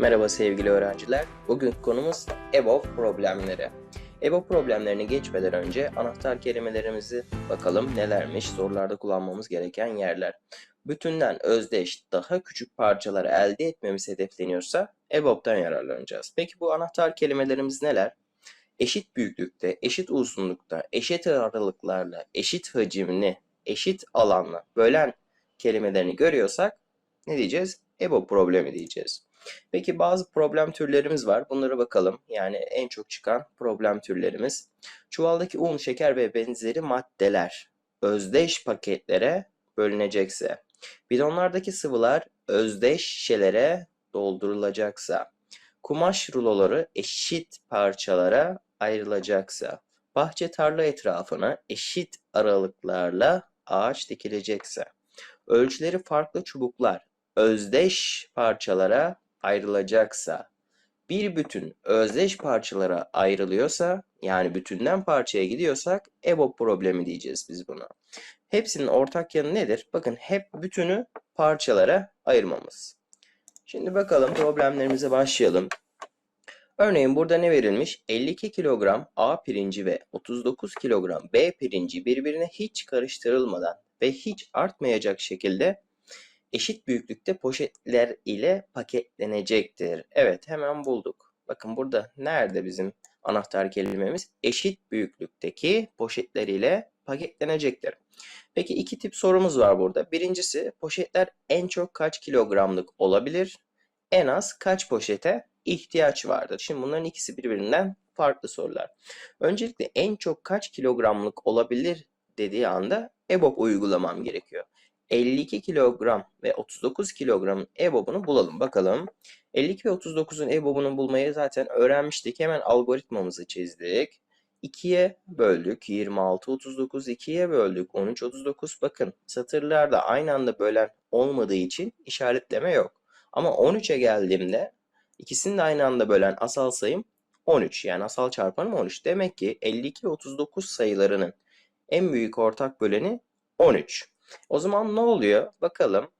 Merhaba sevgili öğrenciler. Bugünkü konumuz EBOB problemleri. EBOB problemlerini geçmeden önce anahtar kelimelerimizi bakalım nelermiş, sorularda kullanmamız gereken yerler. Bütünden özdeş, daha küçük parçaları elde etmemiz hedefleniyorsa EBOB'dan yararlanacağız. Peki bu anahtar kelimelerimiz neler? Eşit büyüklükte, eşit uzunlukta, eşit aralıklarla, eşit hacimli, eşit alanla bölen kelimelerini görüyorsak ne diyeceğiz? EBOB problemi diyeceğiz. Peki bazı problem türlerimiz var. Bunlara bakalım. Yani en çok çıkan problem türlerimiz. Çuvaldaki un, şeker ve benzeri maddeler özdeş paketlere bölünecekse, bidonlardaki sıvılar özdeş şişelere doldurulacaksa, kumaş ruloları eşit parçalara ayrılacaksa, bahçe tarla etrafına eşit aralıklarla ağaç dikilecekse, ölçüleri farklı çubuklar özdeş parçalara ayrılacaksa, bir bütün özdeş parçalara ayrılıyorsa, yani bütünden parçaya gidiyorsak EBOB problemi diyeceğiz biz buna. Hepsinin ortak yanı nedir? Bakın hep bütünü parçalara ayırmamız. Şimdi bakalım problemlerimize başlayalım. Örneğin burada ne verilmiş? 52 kilogram A pirinci ve 39 kilogram B pirinci birbirine hiç karıştırılmadan ve hiç artmayacak şekilde eşit büyüklükte poşetler ile paketlenecektir. Evet hemen bulduk. Bakın burada nerede bizim anahtar kelimemiz? Eşit büyüklükteki poşetler ile paketlenecektir. Peki iki tip sorumuz var burada. Birincisi poşetler en çok kaç kilogramlık olabilir? En az kaç poşete ihtiyaç vardır? Şimdi bunların ikisi birbirinden farklı sorular. Öncelikle en çok kaç kilogramlık olabilir dediği anda EBOB uygulamam gerekiyor. 52 kilogram ve 39 kilogramın EBOB'unu bulalım. Bakalım. 52 ve 39'un EBOB'unu bulmayı zaten öğrenmiştik. Hemen algoritmamızı çizdik. 2'ye böldük. 26, 39, 2'ye böldük. 13, 39. Bakın satırlarda aynı anda bölen olmadığı için işaretleme yok. Ama 13'e geldiğimde ikisini de aynı anda bölen asal sayım 13. Yani asal çarpanım 13. Demek ki 52 ve 39 sayılarının en büyük ortak böleni 13. O zaman ne oluyor? Bakalım.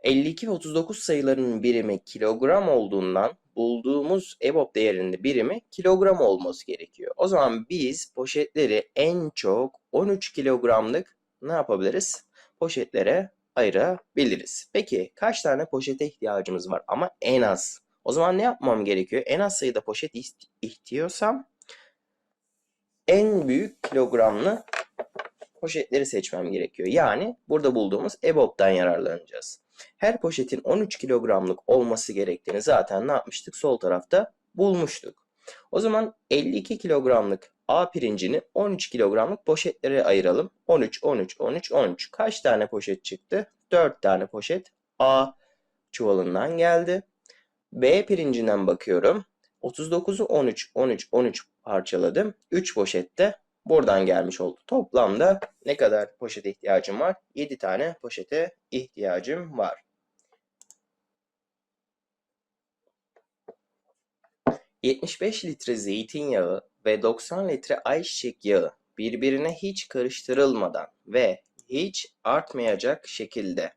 52 ve 39 sayılarının birimi kilogram olduğundan bulduğumuz EBOB değerinde birimi kilogram olması gerekiyor. O zaman biz poşetleri en çok 13 kilogramlık ne yapabiliriz? Poşetlere ayırabiliriz. Peki kaç tane poşete ihtiyacımız var? Ama en az. O zaman ne yapmam gerekiyor? En az sayıda poşet istiyorsam en büyük kilogramlı poşetleri seçmem gerekiyor. Yani burada bulduğumuz EBOB'dan yararlanacağız. Her poşetin 13 kilogramlık olması gerektiğini zaten ne yapmıştık? Sol tarafta bulmuştuk. O zaman 52 kilogramlık A pirincini 13 kilogramlık poşetlere ayıralım. 13, 13, 13, 13. Kaç tane poşet çıktı? 4 tane poşet A çuvalından geldi. B pirincinden bakıyorum. 39'u 13, 13, 13 parçaladım. 3 poşette buradan gelmiş oldu. Toplamda ne kadar poşete ihtiyacım var? 7 tane poşete ihtiyacım var. ...75 litre zeytinyağı ve 90 litre ayçiçek yağı birbirine hiç karıştırılmadan ve hiç artmayacak şekilde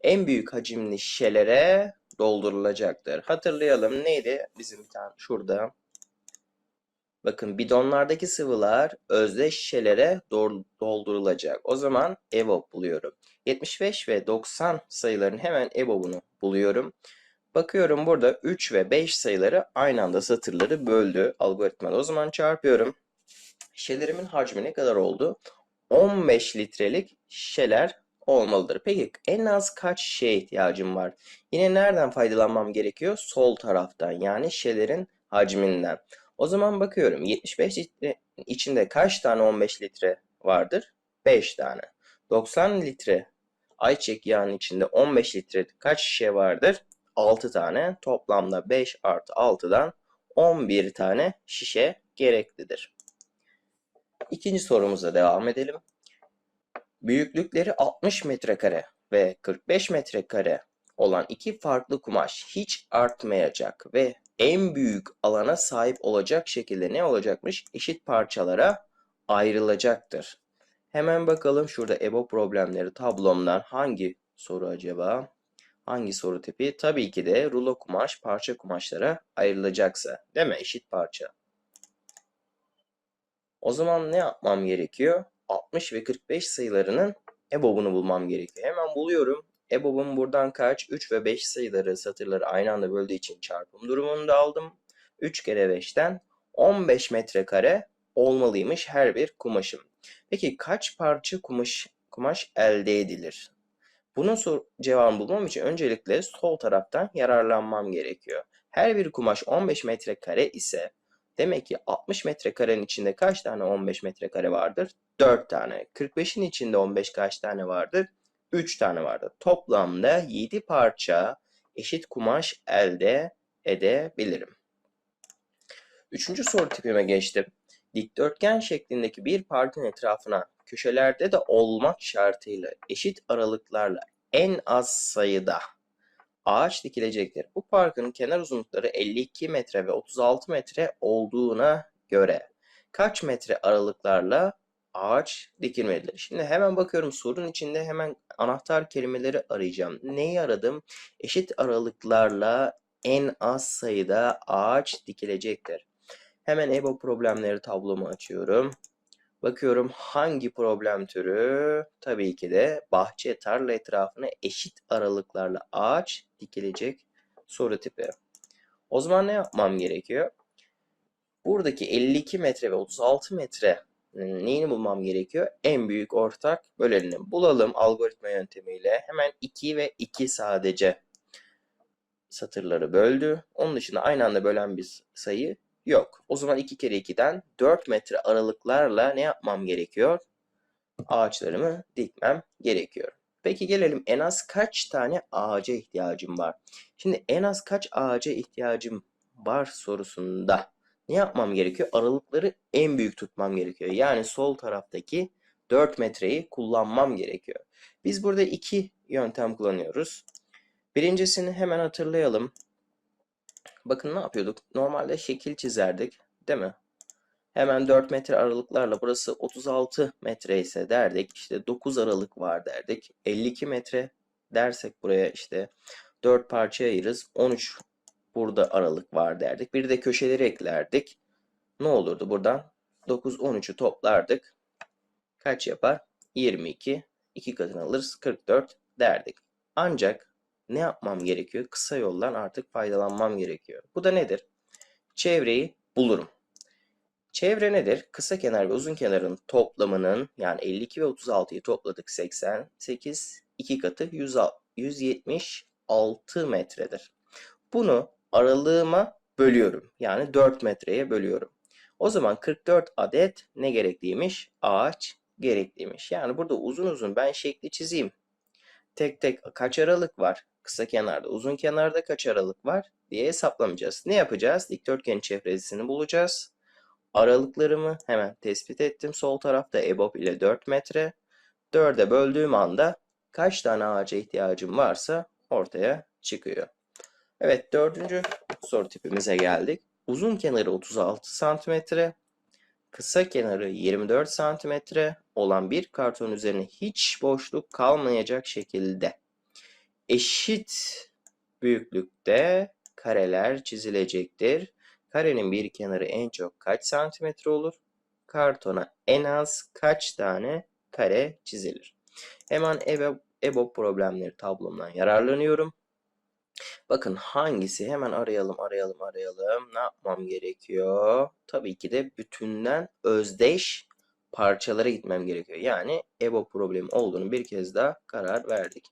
en büyük hacimli şişelere doldurulacaktır. Hatırlayalım neydi bizim bir tane şurada Bakın bidonlardaki sıvılar özdeş şişelere doldurulacak. O zaman EBOB buluyorum. 75 ve 90 sayıların hemen EBOB'unu buluyorum. Bakıyorum burada 3 ve 5 sayıları aynı anda satırları böldü algoritmada. O zaman çarpıyorum. Şişelerimin hacmi ne kadar oldu? 15 litrelik şişeler olmalıdır. Peki en az kaç şişeye ihtiyacım var? Yine nereden faydalanmam gerekiyor? Sol taraftan yani şişelerin hacminden. O zaman bakıyorum 75 litre içinde kaç tane 15 litre vardır? 5 tane. 90 litre ayçiçek yağının içinde 15 litre kaç şişe vardır? 6 tane. Toplamda 5 artı 6'dan 11 tane şişe gereklidir. İkinci sorumuza devam edelim. Büyüklükleri 60 metrekare ve 45 metrekare olan iki farklı kumaş hiç artmayacak ve en büyük alana sahip olacak şekilde ne olacakmış? Eşit parçalara ayrılacaktır. Hemen bakalım şurada EBO problemleri tablomdan hangi soru acaba? Hangi soru tipi? Tabii ki de rulo kumaş parça kumaşlara ayrılacaksa. Değil mi? Eşit parça. O zaman ne yapmam gerekiyor? 60 ve 45 sayılarının EBOB'unu bulmam gerekiyor. Hemen buluyorum. EBOB'um buradan kaç? 3 ve 5 sayıları satırları aynı anda böldüğü için çarpım durumunda aldım. 3 kere 5'ten 15 metrekare olmalıymış her bir kumaşım. Peki kaç parça kumaş kumaş elde edilir? Bunun cevabını bulmam için öncelikle sol taraftan yararlanmam gerekiyor. Her bir kumaş 15 metrekare ise demek ki 60 metrekarenin içinde kaç tane 15 metrekare vardır? 4 tane. 45'in içinde 15 kaç tane vardır? 3 tane vardır. Toplamda 7 parça eşit kumaş elde edebilirim. Üçüncü soru tipime geçtim. Dikdörtgen şeklindeki bir parkın etrafına köşelerde de olmak şartıyla eşit aralıklarla en az sayıda ağaç dikilecektir. Bu parkın kenar uzunlukları 52 metre ve 36 metre olduğuna göre kaç metre aralıklarla ağaç dikilmelidir? Şimdi hemen bakıyorum sorunun içinde hemen anahtar kelimeleri arayacağım. Neyi aradım? Eşit aralıklarla en az sayıda ağaç dikilecektir. Hemen EBO problemleri tablomu açıyorum. Bakıyorum hangi problem türü? Tabii ki de bahçe, tarla etrafına eşit aralıklarla ağaç dikilecek soru tipi. O zaman ne yapmam gerekiyor? Buradaki 52 metre ve 36 metre neyini bulmam gerekiyor? En büyük ortak bölenini bulalım algoritma yöntemiyle. Hemen 2 ve 2 sadece satırları böldü. Onun dışında aynı anda bölen bir sayı yok. O zaman 2 kere 2'den 4 metre aralıklarla ne yapmam gerekiyor? Ağaçlarımı dikmem gerekiyor. Peki gelelim en az kaç tane ağaca ihtiyacım var? Şimdi en az kaç ağaca ihtiyacım var sorusunda ne yapmam gerekiyor? Aralıkları en büyük tutmam gerekiyor. Yani sol taraftaki 4 metreyi kullanmam gerekiyor. Biz burada iki yöntem kullanıyoruz. Birincisini hemen hatırlayalım. Bakın ne yapıyorduk? Normalde şekil çizerdik, değil mi? Hemen 4 metre aralıklarla burası 36 metre ise derdik. İşte 9 aralık var derdik. 52 metre dersek buraya işte 4 parçaya ayırırız. 13 burada aralık var derdik. Bir de köşeleri eklerdik. Ne olurdu buradan? 9, 13'ü toplardık. Kaç yapar? 22. 2 katını alırız. 44 derdik. Ancak ne yapmam gerekiyor? Kısa yoldan artık faydalanmam gerekiyor. Bu da nedir? Çevreyi bulurum. Çevre nedir? Kısa kenar ve uzun kenarın toplamının yani 52 ve 36'yı topladık 88 2 katı 100, 176 metredir. Bunu aralığıma bölüyorum. Yani 4 metreye bölüyorum. O zaman 44 adet ne gerekliymiş? Ağaç gerekliymiş. Yani burada uzun uzun ben şekli çizeyim. Tek tek kaç aralık var? Kısa kenarda, uzun kenarda kaç aralık var diye hesaplamayacağız. Ne yapacağız? Dikdörtgenin çevresini bulacağız. Aralıklarımı hemen tespit ettim. Sol tarafta EBOB ile 4 metre. 4'e böldüğüm anda kaç tane ağaca ihtiyacım varsa ortaya çıkıyor. Evet dördüncü soru tipimize geldik. Uzun kenarı 36 santimetre, kısa kenarı 24 santimetre olan bir karton üzerine hiç boşluk kalmayacak şekilde eşit büyüklükte kareler çizilecektir. Karenin bir kenarı en çok kaç santimetre olur? Kartona en az kaç tane kare çizilir? Hemen EBOB, problemleri tablomdan yararlanıyorum. Bakın hangisi? Hemen arayalım, arayalım, arayalım. Ne yapmam gerekiyor? Tabii ki de bütünden özdeş parçalara gitmem gerekiyor. Yani EBOB problemi olduğunu bir kez daha karar verdik.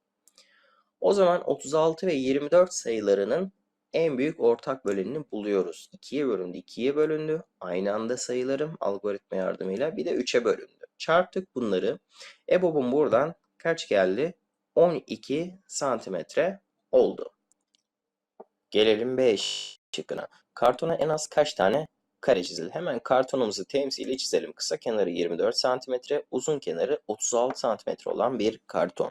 O zaman 36 ve 24 sayılarının en büyük ortak bölenini buluyoruz. 2'ye bölündü, 2'ye bölündü. Aynı anda sayılarım algoritma yardımıyla bir de 3'e bölündü. Çarptık bunları. EBOB'um buradan kaç geldi? 12 santimetre oldu. Gelelim B şıkkına. Kartona en az kaç tane kare çizildi? Hemen kartonumuzu temsili çizelim. Kısa kenarı 24 santimetre, uzun kenarı 36 santimetre olan bir karton.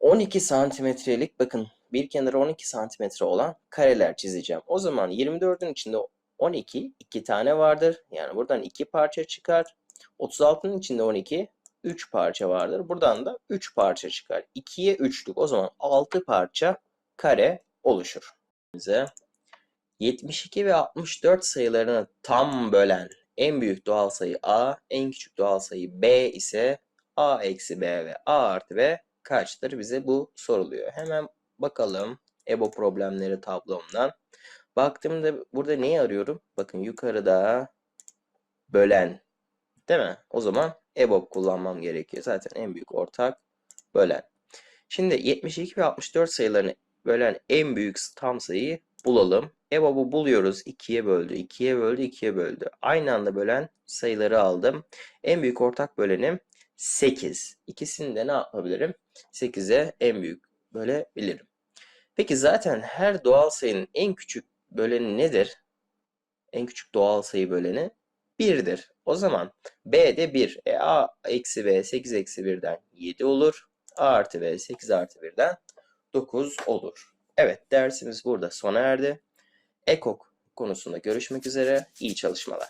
12 santimetrelik bakın bir kenarı 12 santimetre olan kareler çizeceğim. O zaman 24'ün içinde 12 iki tane vardır. Yani buradan iki parça çıkar. 36'nın içinde 12 3 parça vardır. Buradan da 3 parça çıkar. 2'ye 3'lük o zaman 6 parça kare oluşur. Bize 72 ve 64 sayılarını tam bölen en büyük doğal sayı A, en küçük doğal sayı B ise A eksi B ve A artı B kaçtır? Bize bu soruluyor. Hemen bakalım EBO problemleri tablomdan. Baktığımda burada neyi arıyorum? Bakın yukarıda bölen değil mi? O zaman EBOB kullanmam gerekiyor. Zaten en büyük ortak bölen. Şimdi 72 ve 64 sayılarını bölen en büyük tam sayıyı bulalım. EBOB'u buluyoruz. 2'ye böldü, 2'ye böldü, 2'ye böldü. Aynı anda bölen sayıları aldım. En büyük ortak bölenim 8. İkisini de ne yapabilirim? 8'e en büyük bölebilirim. Peki zaten her doğal sayının en küçük böleni nedir? En küçük doğal sayı böleni 1'dir. O zaman B de 1. E, A eksi B 8 eksi 1'den 7 olur. A artı B 8 artı 1'den 9 olur. Evet dersimiz burada sona erdi. EKOK konusunda görüşmek üzere. İyi çalışmalar.